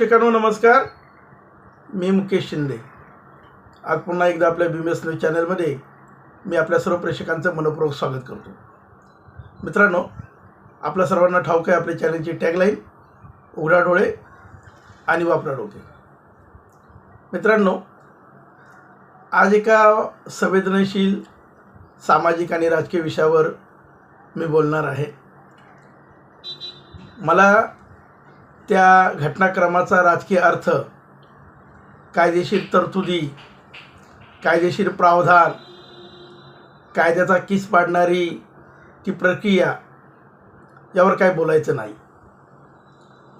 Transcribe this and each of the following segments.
प्रेक्षकांनो नमस्कार. मी मुकेश शिंदे. आज पुन्हा एकदा आपल्या बी एस न्यूज चॅनलमध्ये मी आपल्या सर्व प्रेक्षकांचं मनपूर्वक स्वागत करतो. मित्रांनो आपल्या सर्वांना ठाऊक आहे आपल्या चॅनलची टॅगलाईन उघडा डोळे आणि वापरा डोके. मित्रांनो आज एका संवेदनशील सामाजिक आणि राजकीय विषयावर मी बोलणार आहे. मला त्या घटनाक्रमाचा राजकीय अर्थ कायदेशीर तरतुदी कायदेशीर प्रावधान कायद्याचा किस पाडणारी ती प्रक्रिया यावर काय बोलायचं नाही.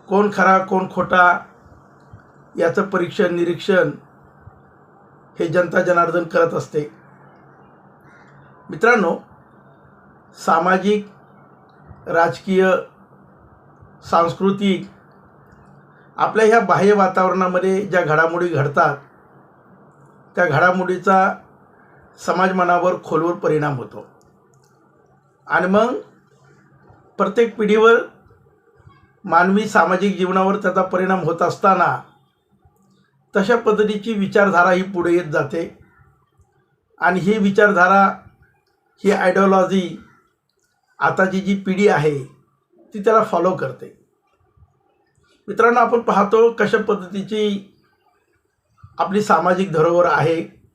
कोण खरा कोण खोटा याचं परीक्षण निरीक्षण हे जनता जनार्दन करत असते. मित्रांनो सामाजिक राजकीय सांस्कृतिक आपल्या ह्या बाह्य वातावरणामध्ये ज्या घडामोडी घडतात त्या घडामोडीचा समाजमनावर खोलवर परिणाम होतो. आणि मग प्रत्येक पिढीवर मानवी सामाजिक जीवनावर त्याचा परिणाम होत असताना तशा पद्धतीची विचारधारा ही पुढे येत जाते. आणि ही विचारधारा ही आयडिओलॉजी आताची जी पिढी आहे ती त्याला फॉलो करते. मित्रांनो आपण पाहतो कशा पद्धतीची आपली सामाजिक धरोहर आहे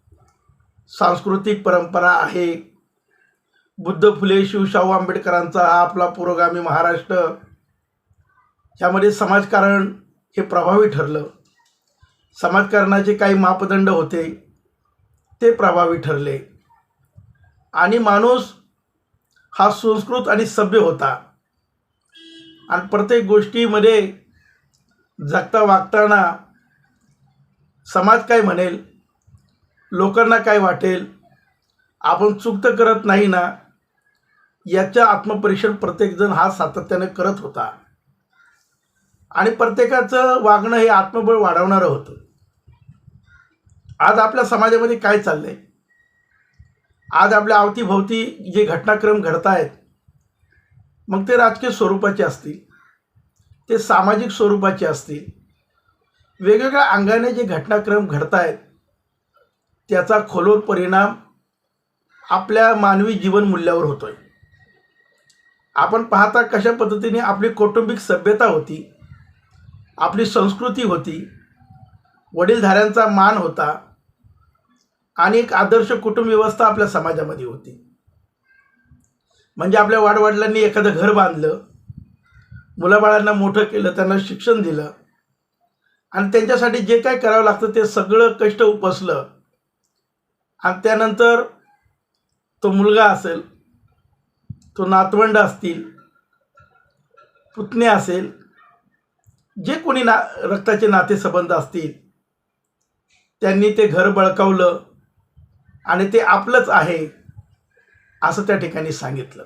सांस्कृतिक परंपरा आहे बुद्ध फुले शिवशाहू आंबेडकरांचा हा आपला पुरोगामी महाराष्ट्र. ह्यामध्ये समाजकारण हे प्रभावी ठरलं. समाजकारणाचे काही मापदंड होते ते प्रभावी ठरले. आणि माणूस हा सुसंस्कृत आणि सभ्य होता. आणि प्रत्येक गोष्टीमध्ये जगता वागताना समाज काय म्हणेल? लोकांना काय वाटेल? आपण चूक तर करत नाही ना? याचा आत्मपरीक्षण प्रत्येकजण हा सातत्याने करत होता. आणि प्रत्येकाचं वागणं हे आत्मबळ वाढवणारं होतं. आज आपल्या समाजामध्ये काय चाललंय? आज आपल्या अवतीभोवती जे घटनाक्रम घडत आहेत मग ते राजकीय स्वरूपाचे असतील. ते सामाजिक स्वरूपाचे असतील. वेगवेगळ्या अंगाने जे घटनाक्रम घडत आहेत त्याचा खोलवर परिणाम आपल्या मानवी जीवनमूल्यावर होतोय. आपण पाहता कशा पद्धतीने आपली कौटुंबिक सभ्यता होती आपली संस्कृती होती वडीलधाऱ्यांचा मान होता आणि एक आदर्श कुटुंब व्यवस्था आपल्या समाजामध्ये होती. म्हणजे आपल्या वाडवडिलांनी एखादं घर बांधलं मुलाबाळांना मोठं केलं त्यांना शिक्षण दिलं. आणि त्यांच्यासाठी जे काय करावं लागतं ते सगळं कष्ट उपसलं. आणि त्यानंतर तो मुलगा असेल तो नातवंड असतील पुतणे असेल जे कोणी ना रक्ताचे नातेसंबंध असतील त्यांनी ते घर बळकावलं आणि ते आपलंच आहे असं त्या ठिकाणी सांगितलं.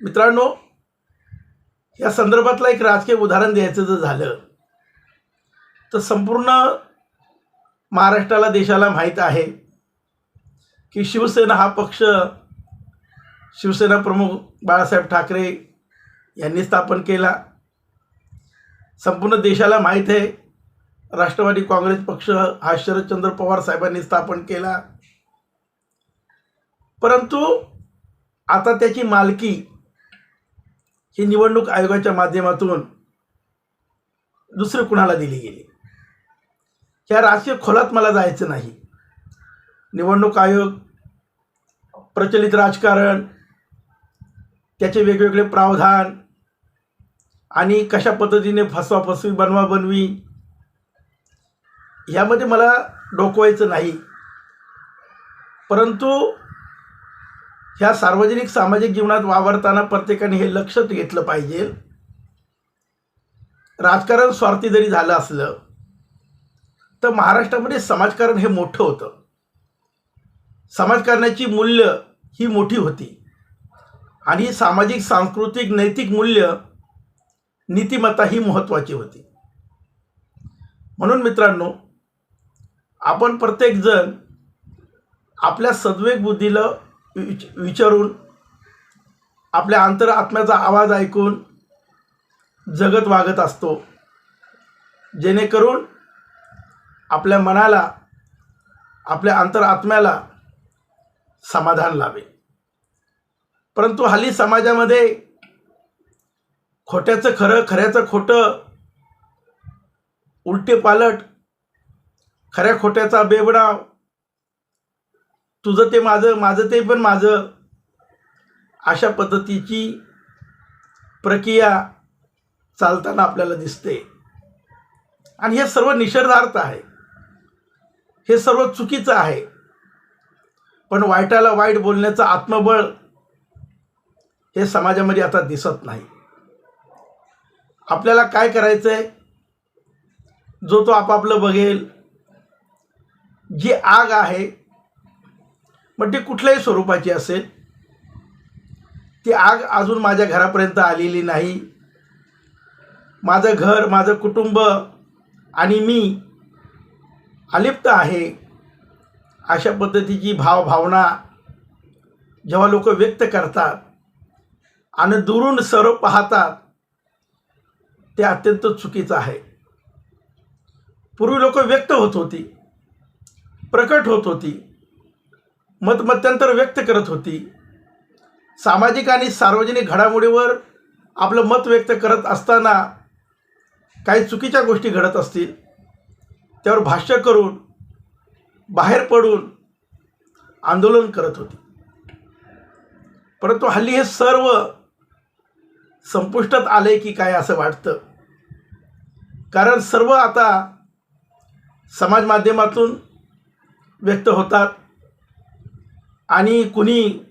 मित्रांनो या संदर्भातलं एक राजकीय उदाहरण द्यायचं जर झालं तर संपूर्ण महाराष्ट्राला देशाला माहीत आहे की शिवसेना हा पक्ष शिवसेना प्रमुख बाळासाहेब ठाकरे यांनी स्थापन केला. संपूर्ण देशाला माहीत आहे राष्ट्रवादी काँग्रेस पक्ष हा शरदचंद्र पवार साहेबांनी स्थापन केला. परंतु आता त्याची मालकी ही निवडणूक आयोगाच्या माध्यमातून दुसरं कुणाला दिली गेली? ह्या राजकीय खोलात मला जायचं नाही. निवडणूक आयोग प्रचलित राजकारण त्याचे वेगवेगळे प्रावधान आणि कशा पद्धतीने फसवाफसवी बनवाबनवी ह्यामध्ये मला डोकवायचं नाही. परंतु ह्या सार्वजनिक सामाजिक जीवनात वावरताना प्रत्येकाने हे लक्षात घेतलं पाहिजे. राजकारण स्वार्थी जरी झालं असलं तर महाराष्ट्रामध्ये समाजकारण हे मोठं होतं. समाजकारणाची मूल्य ही मोठी होती. आणि सामाजिक सांस्कृतिक नैतिक मूल्य नीतिमत्ता ही महत्त्वाची होती. म्हणून मित्रांनो आपण प्रत्येकजण आपल्या सद्वेग बुद्धीला विच विचारून आपल्या अंतरात्म्याचा आवाज ऐकून जगत वागत असतो. जेणेकरून आपल्या मनाला आपल्या अंतरात्म्याला समाधान लावे परंतु हल्ली समाजामध्ये खोट्याचं खरं खऱ्याचं खोटं उलटे पालट खऱ्या खोट्याचा बेबडाव तुझं ते माझं माझं ते पण माझं. अशा पद्धतीची प्रक्रिया चालताना आपल्याला दिसते. आणि हे सर्व निषेधार्थ आहे. हे सर्व चुकीचं आहे. पण वाईटाला वाईट बोलण्याचं आत्मबळ हे समाजामध्ये आता दिसत नाही. आपल्याला काय करायचं आहे जो तो आपापलं बघेल. जी आग आहे मग ती कुठल्याही स्वरूपाची असेल. ती आग अजून माझ्या घरापर्यंत आलेली नाही. माझं घर माझं कुटुंब आणि मी अलिप्त आहे अशा पद्धतीची भावभावना जेव्हा लोक व्यक्त करतात आणि दुरून सर्व पाहतात ते अत्यंत चुकीचं आहे. पूर्वी लोक व्यक्त होत होती प्रकट होत होती. मतमत्यंतर व्यक्त करत होती. सामाजिक आणि सार्वजनिक घडामोडीवर आपलं मत व्यक्त करत असताना काही चुकीच्या गोष्टी घडत असतील त्यावर भाष्य करून बाहेर पडून आंदोलन करत होती. परंतु हल्ली हे सर्व संपुष्टात आले की काय असं वाटतं? कारण सर्व आता समाज माध्यमातून व्यक्त होतात. आणि कुणी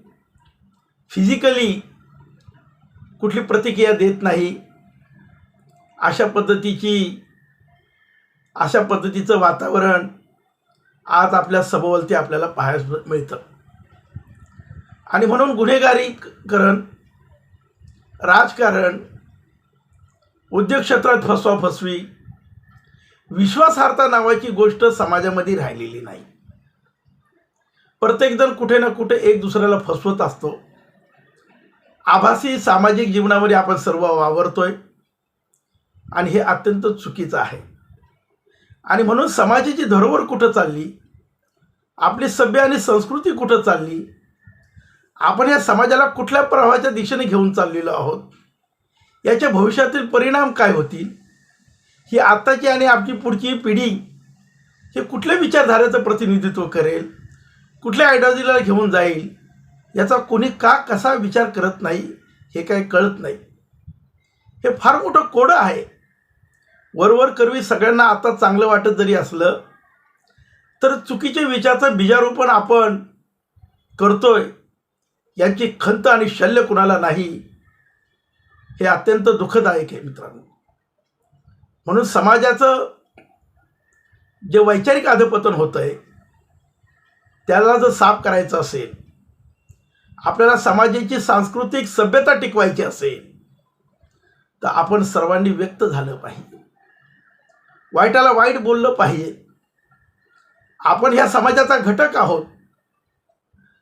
फिजिकली कुठली प्रतिक्रिया देत नाही अशा पद्धतीची अशा पद्धतीचं वातावरण आज आपल्या सभोवलती आपल्याला पाहायला मिळतं. आणि म्हणून गुन्हेगारीकरण राजकारण उद्योग क्षेत्रात फसवाफसवी विश्वासार्हता नावाची गोष्ट समाजामध्ये राहिलेली नाही. प्रत्येकजण कुठे ना कुठे एक दुसऱ्याला फसवत असतो. आभासी सामाजिक जीवनामध्ये आपण सर्व वावरतोय. आणि हे अत्यंत चुकीचं आहे. आणि म्हणून समाजाची धरोवर कुठं चालली? आपली सभ्य आणि संस्कृती कुठं चालली? आपण या समाजाला कुठल्या प्रवाहाच्या दिशेने घेऊन चाललेलो आहोत? याच्या भविष्यातील परिणाम काय होतील? ही आत्ताची आणि आपली पुढची पिढी हे कुठल्या विचारधारेचं प्रतिनिधित्व करेल? कुठल्या आयडियॉलॉजीला घेऊन जाईल? याचा कोणी का कसा विचार करत नाही हे काही कळत नाही. हे फार मोठं कोडं आहे. वरवर करवी सगळ्यांना आता चांगलं वाटत जरी असलं तर चुकीचे विचारचं बीजारोपण आपण करतोय यांची खंत आणि शल्य कुणाला नाही हे अत्यंत दुःखदायक आहे मित्रांनो. म्हणून समाजाचं जे वैचारिक अधपतन होतं आहे त्याला जर साफ करायचं असेल आपल्याला समाजाची सांस्कृतिक सभ्यता टिकवायची असेल तर आपण सर्वांनी व्यक्त झालं पाहिजे. वाईटाला वाईट बोललं पाहिजे. आपण ह्या समाजाचा घटक आहोत.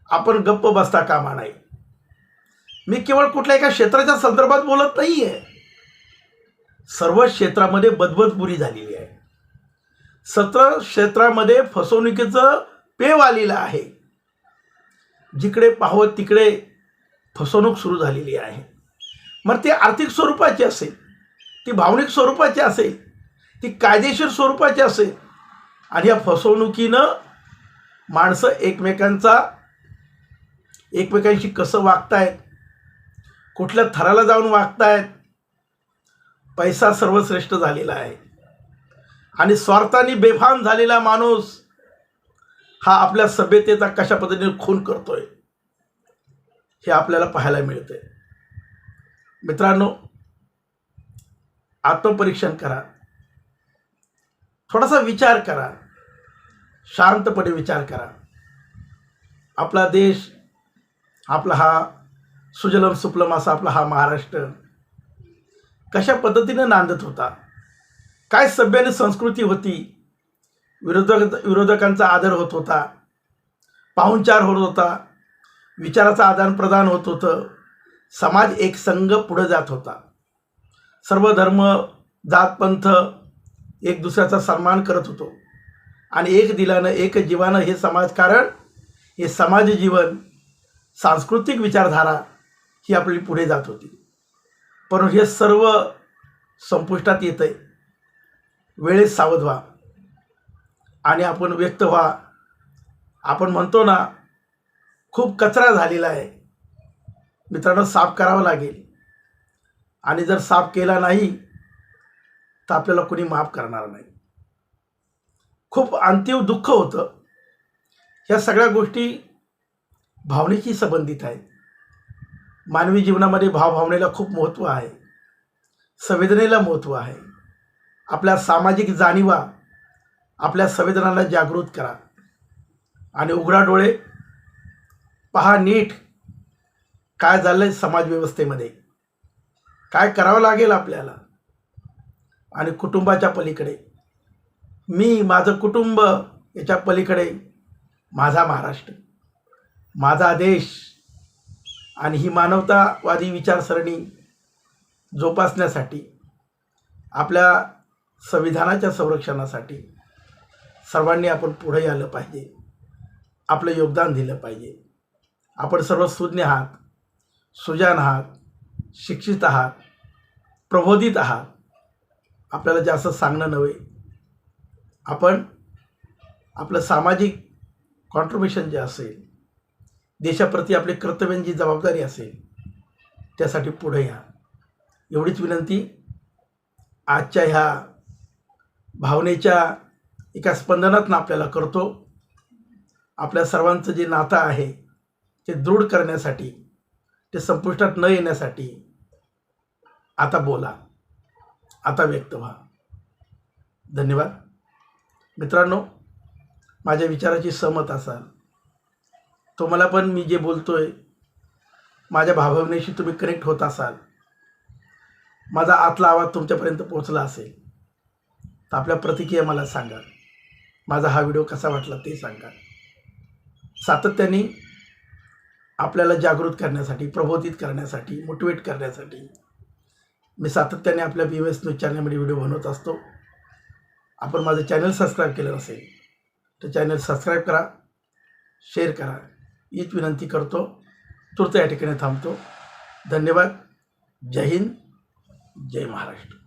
आपण गप्प बसता कामा नाही मी केवळ कुठल्या एका क्षेत्राच्या संदर्भात बोलत नाही आहे सर्व क्षेत्रामध्ये बदबदपुरी झालेली आहे. सत्र क्षेत्रामध्ये फसवणुकीचं पेव आलेला आहे. जिकडे पाहावं तिकडे फसवणूक सुरू झालेली आहे. मग ती आर्थिक स्वरूपाची असेल ती भावनिक स्वरूपाची असेल ती कायदेशीर स्वरूपाची असेल आणि या फसवणुकीनं माणसं एकमेकांचा एकमेकांशी कसं वागतायत कुठल्या थराला जाऊन वागतायत पैसा सर्वश्रेष्ठ झालेला आहे. आणि स्वार्थाने बेफाम झालेला माणूस हा आपल्या सभ्यतेचा कशा पद्धतीने खून करतोय हे आपल्याला पाहायला मिळते मित्रांनो आत्मपरीक्षण करा. थोडासा विचार करा. शांतपणे विचार करा. आपला देश आपला हा सुजलम सुपलम असा आपला हा महाराष्ट्र कशा पद्धतीनं नांदत होता? काय सभ्य आणि संस्कृती होती? विरोधक विरोधकांचा आदर होत होता. पाहुणचार होत होता. विचाराचं आदानप्रदान होत होतं. समाज एक संघ पुढं जात होता. सर्व धर्म जातपंथ एक दुसऱ्याचा सन्मान करत होतो. आणि एक दिलानं एक जीवानं हे समाजकारण हे समाज जीवन सांस्कृतिक विचारधारा ही आपली पुढे जात होती. परंतु हे सर्व संपुष्टात येतं आहे वेळेत सावध व्हा. आणि आपण व्यक्त व्हा. आपण म्हणतो ना खूप कचरा झालेला आहे. मित्रांनो साफ करावा लागेल. आणि जर साफ केला नाही तर आपल्याला कोणी माफ करणार नाही. खूप अंतिम दुःख होतं. ह्या सगळ्या गोष्टी भावनेशी संबंधित आहेत. मानवी जीवनामध्ये भावभावनेला खूप महत्त्व आहे. संवेदनेला महत्त्व आहे. आपल्या सामाजिक जाणीवा आपल्या संवेदनाला जागृत करा. आणि उघडा डोळे पहा नीट काय झालं आहे समाजव्यवस्थेमध्ये काय करावं लागेल आपल्याला? आणि कुटुंबाच्या पलीकडे. मी माझं कुटुंब याच्या पलीकडे माझा महाराष्ट्र माझा देश आणि ही मानवतावादी विचारसरणी जोपासण्यासाठी आपल्या संविधानाच्या संरक्षणासाठी सर्वांनी आपण पुढे आलं पाहिजे. आपलं योगदान दिलं पाहिजे. आपण सर्व सुज्ञ आहात सुजान आहात शिक्षित आहात प्रबोधित आहात. आपल्याला जास्त सांगणं नव्हे. आपण आपलं सामाजिक कॉन्ट्रीब्युशन जे असेल देशाप्रती आपली कर्तव्यांची जबाबदारी असेल त्यासाठी पुढे या. एवढीच विनंती. आजच्या ह्या भावनेच्या एका स्पंदनातनं आपल्याला करतो. आपल्या सर्वांचं जे नातं आहे ते दृढ करण्यासाठी ते संपुष्टात न येण्यासाठी आता बोला. आता व्यक्त व्हा. धन्यवाद. मित्रांनो माझ्या विचाराची सहमत असाल. तुम्हाला पण मी जे बोलतो आहे माझ्या भावनेशी तुम्ही कनेक्ट होत असाल. माझा आतला आवाज तुमच्यापर्यंत पोहोचला असेल. तर आपल्या प्रतिक्रिया मला सांगा. माझा हा व्हिडिओ कसा वाटला ते सांगा. सातत्याने आपल्याला जागृत करण्यासाठी प्रबोधित करण्यासाठी मोटिवेट करण्यासाठी मी सातत्याने आपल्या बी एस न्यूज चॅनलमध्ये व्हिडिओ बनवत असतो. आपण माझं चॅनल सबस्क्राईब केलं नसेल तर चॅनल सबस्क्राईब करा शेअर करा. हीच विनंती करतो. तुर्त या ठिकाणी थांबतो. धन्यवाद. जय हिंद. जय महाराष्ट्र.